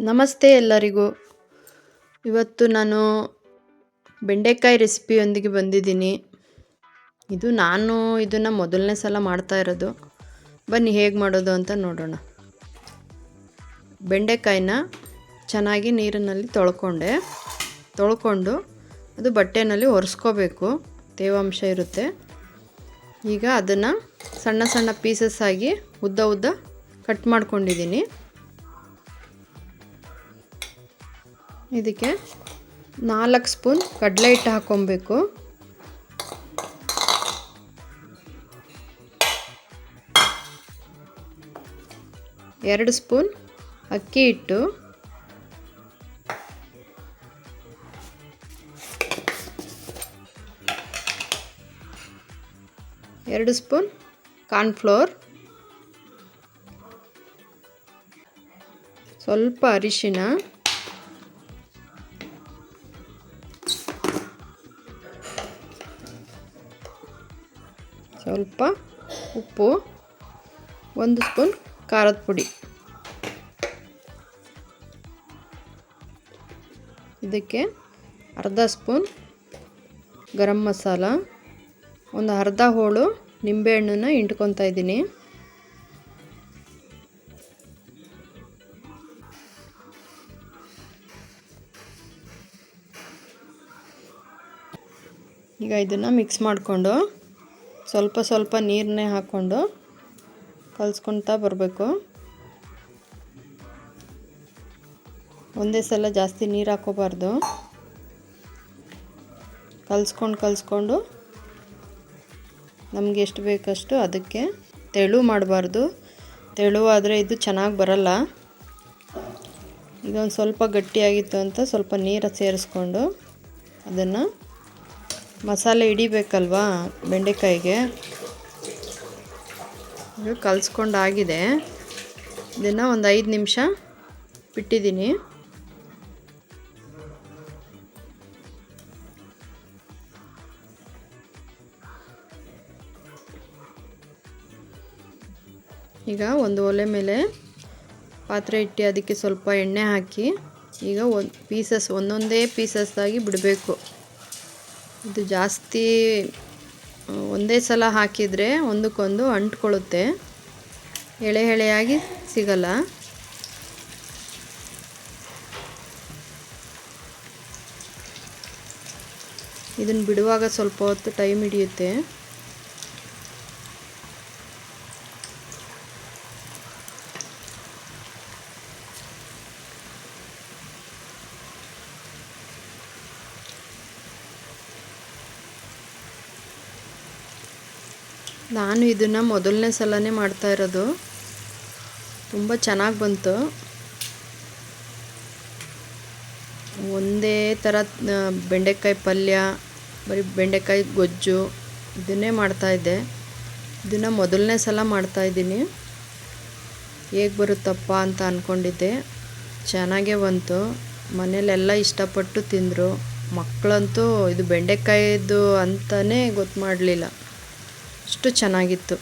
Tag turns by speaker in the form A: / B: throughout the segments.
A: ನಮಸ್ತೆ ಎಲ್ಲರಿಗೂ. ಇವತ್ತು ನಾನು ಬೆಂಡೆಕಾಯಿ ರೆಸಿಪಿಯೊಂದಿಗೆ ಬಂದಿದ್ದೀನಿ. ಇದು ನಾನು ಇದನ್ನು ಮೊದಲನೇ ಸಲ ಮಾಡ್ತಾ ಇರೋದು. ಬನ್ನಿ ಹೇಗೆ ಮಾಡೋದು ಅಂತ ನೋಡೋಣ. ಬೆಂಡೆಕಾಯಿನ ಚೆನ್ನಾಗಿ ನೀರಿನಲ್ಲಿ ತೊಳ್ಕೊಂಡೆ. ತೊಳ್ಕೊಂಡು ಅದು ಬಟ್ಟೆನಲ್ಲಿ ಒರೆಸ್ಕೋಬೇಕು. ತೇವಾಂಶ ಇರುತ್ತೆ. ಈಗ ಅದನ್ನು ಸಣ್ಣ ಸಣ್ಣ ಪೀಸಸ್ ಆಗಿ ಉದ್ದ ಉದ್ದ ಕಟ್ ಮಾಡ್ಕೊಂಡಿದ್ದೀನಿ. ಇದಕ್ಕೆ ನಾಲ್ಕು ಸ್ಪೂನ್ ಕಡಲೆ ಹಿಟ್ಟು ಹಾಕ್ಕೊಬೇಕು. ಎರಡು ಸ್ಪೂನ್ ಅಕ್ಕಿ ಹಿಟ್ಟು. ಎರಡು ಸ್ಪೂನ್ ಕಾರ್ನ್ಫ್ಲೋರ್. ಸ್ವಲ್ಪ ಅರಿಶಿನ ಸ್ವಲ್ಪ ಉಪ್ಪು, ಒಂದು ಸ್ಪೂನ್ ಖಾರದ ಪುಡಿ. ಇದಕ್ಕೆ ಅರ್ಧ ಸ್ಪೂನ್ ಗರಂ ಮಸಾಲ, ಒಂದು ಅರ್ಧ ಹೋಳು ನಿಂಬೆಹಣ್ಣನ್ನ ಇಂಟ್ಕೊತಾ ಇದ್ದೀನಿ. ಈಗ ಇದನ್ನು ಮಿಕ್ಸ್ ಮಾಡಿಕೊಂಡು ಸ್ವಲ್ಪ ಸ್ವಲ್ಪ ನೀರನ್ನೇ ಹಾಕ್ಕೊಂಡು ಕಲಿಸ್ಕೊಳ್ತಾ ಬರಬೇಕು. ಒಂದೇ ಸಲ ಜಾಸ್ತಿ ನೀರು ಹಾಕೋಬಾರ್ದು. ಕಲಿಸ್ಕೊಂಡು ಕಲಿಸ್ಕೊಂಡು ನಮಗೆ ಎಷ್ಟು ಬೇಕಷ್ಟು ಅದಕ್ಕೆ ತೆಳು ಮಾಡಬಾರ್ದು. ಆದರೆ ಇದು ಚೆನ್ನಾಗಿ ಬರಲ್ಲ. ಇದೊಂದು ಸ್ವಲ್ಪ ಗಟ್ಟಿಯಾಗಿತ್ತು ಅಂತ ಸ್ವಲ್ಪ ನೀರು ಸೇರಿಸ್ಕೊಂಡು ಅದನ್ನು ಮಸಾಲೆ ಹಿಡಿಬೇಕಲ್ವಾ ಬೆಂಡೆಕಾಯಿಗೆ? ಇದು ಕಲಿಸ್ಕೊಂಡಾಗಿದೆ. ಇದನ್ನು ಒಂದು ಐದು ನಿಮಿಷ ಬಿಟ್ಟಿದ್ದೀನಿ. ಈಗ ಒಂದು ಒಲೆ ಮೇಲೆ ಪಾತ್ರೆ ಇಟ್ಟು ಅದಕ್ಕೆ ಸ್ವಲ್ಪ ಎಣ್ಣೆ ಹಾಕಿ ಈಗ ಒಂದು ಪೀಸಸ್ ಒಂದೊಂದೇ ಪೀಸಸ್ದಾಗಿ ಬಿಡಬೇಕು. ಇದು ಜಾಸ್ತಿ ಒಂದೇ ಸಲ ಹಾಕಿದರೆ ಒಂದಕ್ಕೊಂದು ಅಂಟ್ಕೊಳ್ಳುತ್ತೆ. ಎಳೆ ಎಳೆಯಾಗಿ ಸಿಗಲ್ಲ. ಇದನ್ನು ಬಿಡುವಾಗ ಸ್ವಲ್ಪ ಹೊತ್ತು ಟೈಮ್ ಹಿಡಿಯುತ್ತೆ. ನಾನು ಇದನ್ನು ಮೊದಲನೇ ಸಲನೇ ಮಾಡ್ತಾ ಇರೋದು. ತುಂಬ ಚೆನ್ನಾಗಿ ಬಂತು. ಒಂದೇ ಥರ ಬೆಂಡೆಕಾಯಿ ಪಲ್ಯ, ಬರೀ ಬೆಂಡೆಕಾಯಿ ಗೊಜ್ಜು ಇದನ್ನೇ ಮಾಡ್ತಾಯಿದ್ದೆ ಇದನ್ನು ಮೊದಲನೇ ಸಲ ಮಾಡ್ತಾಯಿದ್ದೀನಿ ಹೇಗೆ ಬರುತ್ತಪ್ಪ ಅಂತ ಅಂದ್ಕೊಂಡಿದ್ದೆ ಚೆನ್ನಾಗೇ ಬಂತು. ಮನೇಲೆಲ್ಲ ಇಷ್ಟಪಟ್ಟು ತಿಂದರು. ಮಕ್ಕಳಂತೂ ಇದು ಬೆಂಡೆಕಾಯಿದು ಅಂತಲೇ ಗೊತ್ತು ಮಾಡಲಿಲ್ಲ. ಅಷ್ಟು ಚೆನ್ನಾಗಿತ್ತು.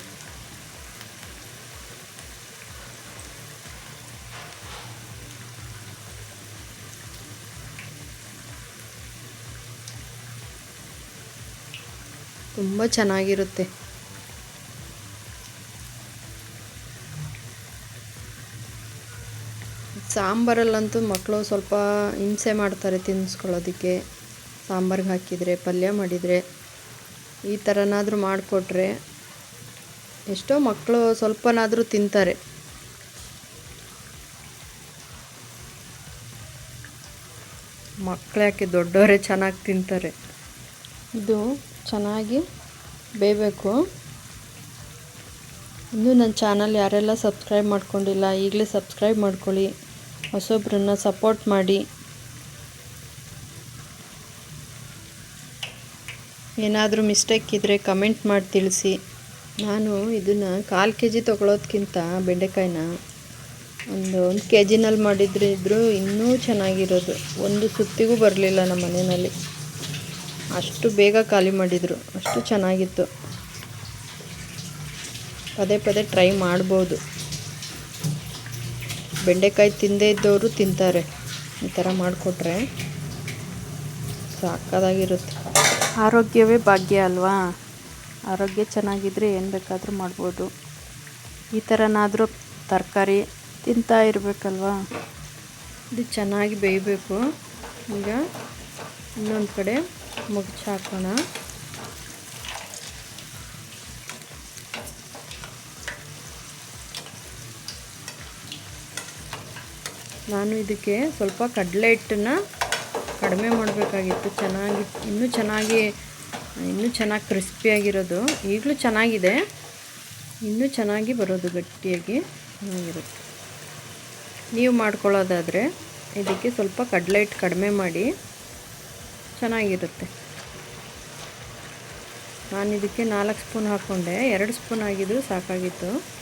A: ತುಂಬ ಚೆನ್ನಾಗಿರುತ್ತೆ. ಸಾಂಬಾರಲ್ಲಂತೂ ಮಕ್ಕಳು ಸ್ವಲ್ಪ ಹಿಂಸೆ ಮಾಡ್ತಾರೆ ತಿನ್ನಿಸ್ಕೊಳ್ಳೋದಕ್ಕೆ ಸಾಂಬಾರ್ಗೆ ಹಾಕಿದರೆ ಪಲ್ಯ ಮಾಡಿದರೆ. ಈ ಥರನಾದರೂ ಮಾಡಿಕೊಟ್ರೆ ಎಷ್ಟೋ ಮಕ್ಕಳು ಸ್ವಲ್ಪನಾದರೂ ತಿಂತಾರೆ. ಮಕ್ಕಳು ಯಾಕೆ ದೊಡ್ಡವರೇ ಚೆನ್ನಾಗಿ ತಿಂತಾರೆ? ಇದು ಚೆನ್ನಾಗಿ ಬೇಯಬೇಕು. ಇನ್ನೂ ನನ್ನ ಚಾನಲ್ ಯಾರೆಲ್ಲ ಸಬ್ಸ್ಕ್ರೈಬ್ ಮಾಡ್ಕೊಂಡಿಲ್ಲ ಈಗಲೇ ಸಬ್ಸ್ಕ್ರೈಬ್ ಮಾಡ್ಕೊಳ್ಳಿ. ಹೊಸೊಬ್ಬರನ್ನ ಸಪೋರ್ಟ್ ಮಾಡಿ. ಏನಾದರೂ ಮಿಸ್ಟೇಕ್ ಇದ್ದರೆ ಕಮೆಂಟ್ ಮಾಡಿ ತಿಳಿಸಿ. ನಾನು ಇದನ್ನು ಕಾಲು ಕೆ ಜಿ ತೊಗೊಳೋದ್ಕಿಂತ ಬೆಂಡೆಕಾಯಿನ ಒಂದು ಒಂದು ಕೆ ಜಿನಲ್ಲಿ ಮಾಡಿದ್ರೆ ಇದ್ದರೂ ಇನ್ನೂ ಚೆನ್ನಾಗಿರೋದು. ಒಂದು ಸುತ್ತಿಗೂ ಬರಲಿಲ್ಲ ನಮ್ಮ ಮನೆಯಲ್ಲಿ. ಅಷ್ಟು ಬೇಗ ಖಾಲಿ ಮಾಡಿದರು. ಅಷ್ಟು ಚೆನ್ನಾಗಿತ್ತು. ಪದೇ ಪದೇ ಟ್ರೈ ಮಾಡ್ಬೋದು. ಬೆಂಡೆಕಾಯಿ ತಿಂದೇ ಇದ್ದವರು ತಿಂತಾರೆ. ಈ ಥರ ಮಾಡಿಕೊಟ್ರೆ ಸಾಕಾಗಿರುತ್ತೆ
B: ಆರೋಗ್ಯವೇ ಭಾಗ್ಯ ಅಲ್ವಾ? ಆರೋಗ್ಯ ಚೆನ್ನಾಗಿದ್ದರೆ ಏನು ಬೇಕಾದರೂ ಮಾಡ್ಬೋದು. ಈ ಥರನಾದರೂ ತರಕಾರಿ ತಿಂತಾ ಇರಬೇಕಲ್ವಾ?
A: ಇದು ಚೆನ್ನಾಗಿ ಬೇಯಬೇಕು. ಈಗ ಇನ್ನೊಂದು ಕಡೆ ಮುಗ್ಚಿ ಹಾಕೋಣ. ನಾನು ಇದಕ್ಕೆ ಸ್ವಲ್ಪ ಕಡಲೆ ಹಿಟ್ಟನ್ನು ಕಡಿಮೆ ಮಾಡಬೇಕಾಗಿತ್ತು, ಚೆನ್ನಾಗಿ, ಇನ್ನೂ ಚೆನ್ನಾಗಿ ಇನ್ನೂ ಚೆನ್ನಾಗಿ ಕ್ರಿಸ್ಪಿಯಾಗಿರೋದು ಈಗಲೂ ಚೆನ್ನಾಗಿದೆ. ಇನ್ನೂ ಚೆನ್ನಾಗಿ ಬರೋದು ಗಟ್ಟಿಯಾಗಿ. ಚೆನ್ನಾಗಿರುತ್ತೆ. ನೀವು ಮಾಡ್ಕೊಳ್ಳೋದಾದರೆ ಇದಕ್ಕೆ ಸ್ವಲ್ಪ ಕಡಲೆ ಹಿಟ್ಟು ಕಡಿಮೆ ಮಾಡಿ ಚೆನ್ನಾಗಿರುತ್ತೆ. ನಾನು ಇದಕ್ಕೆ ನಾಲ್ಕು ಸ್ಪೂನ್ ಹಾಕ್ಕೊಂಡೆ ಎರಡು ಸ್ಪೂನ್ ಆಗಿದ್ದು ಸಾಕಾಗಿತ್ತು.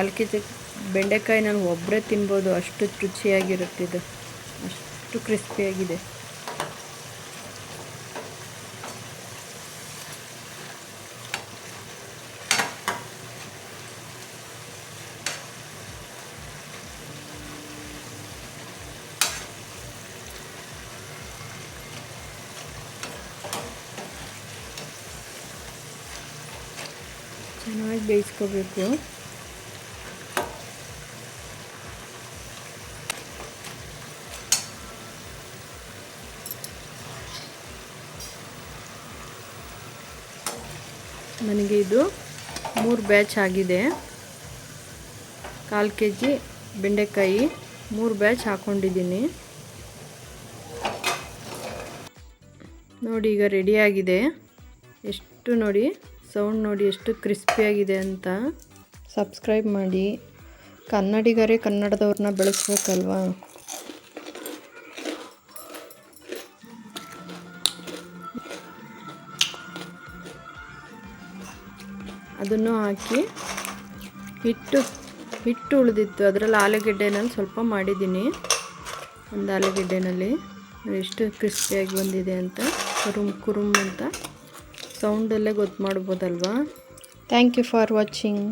A: ಕಾಲು ಕೆ ಜಿ ಬೆಂಡೆಕಾಯಿ ನಾನು ಒಬ್ಬರೇ ತಿನ್ಬೋದು. ಅಷ್ಟು ರುಚಿಯಾಗಿರುತ್ತೆ ಇದು. ಅಷ್ಟು ಕ್ರಿಸ್ಪಿಯಾಗಿದೆ. ಚೆನ್ನಾಗಿ ಬೇಯಿಸ್ಕೋಬೇಕು. ನನಗೆ ಇದು ಮೂರು ಬ್ಯಾಚ್ ಆಗಿದೆ. ಕಾಲು ಕೆ ಜಿ ಬೆಂಡೆಕಾಯಿ ಮೂರು ಬ್ಯಾಚ್ ಹಾಕ್ಕೊಂಡಿದ್ದೀನಿ ನೋಡಿ ಈಗ ರೆಡಿಯಾಗಿದೆ ಎಷ್ಟು ನೋಡಿ ಸೌಂಡ್ ನೋಡಿ ಎಷ್ಟು ಕ್ರಿಸ್ಪಿಯಾಗಿದೆ ಅಂತ ಸಬ್ಸ್ಕ್ರೈಬ್ ಮಾಡಿ. ಕನ್ನಡಿಗರೇ ಕನ್ನಡದವ್ರನ್ನ ಬೆಳೆಸ್ಬೇಕಲ್ವಾ? ಅದನ್ನು ಹಾಕಿ ಹಿಟ್ಟು ಹಿಟ್ಟು ಉಳಿದಿತ್ತು. ಅದರಲ್ಲಿ ಆಲೂಗೆಡ್ಡೆನಲ್ಲಿ ಸ್ವಲ್ಪ ಮಾಡಿದ್ದೀನಿ. ಒಂದು ಆಲೂಗೆಡ್ಡೆನಲ್ಲಿ ಎಷ್ಟು ಕ್ರಿಸ್ಪಿಯಾಗಿ ಬಂದಿದೆ ಅಂತ, ಕುರುಮ್ ಕುರುಮ್ ಅಂತ ಸೌಂಡಲ್ಲೇ ಗೊತ್ತು ಮಾಡ್ಬೋದಲ್ವಾ? Thank you for watching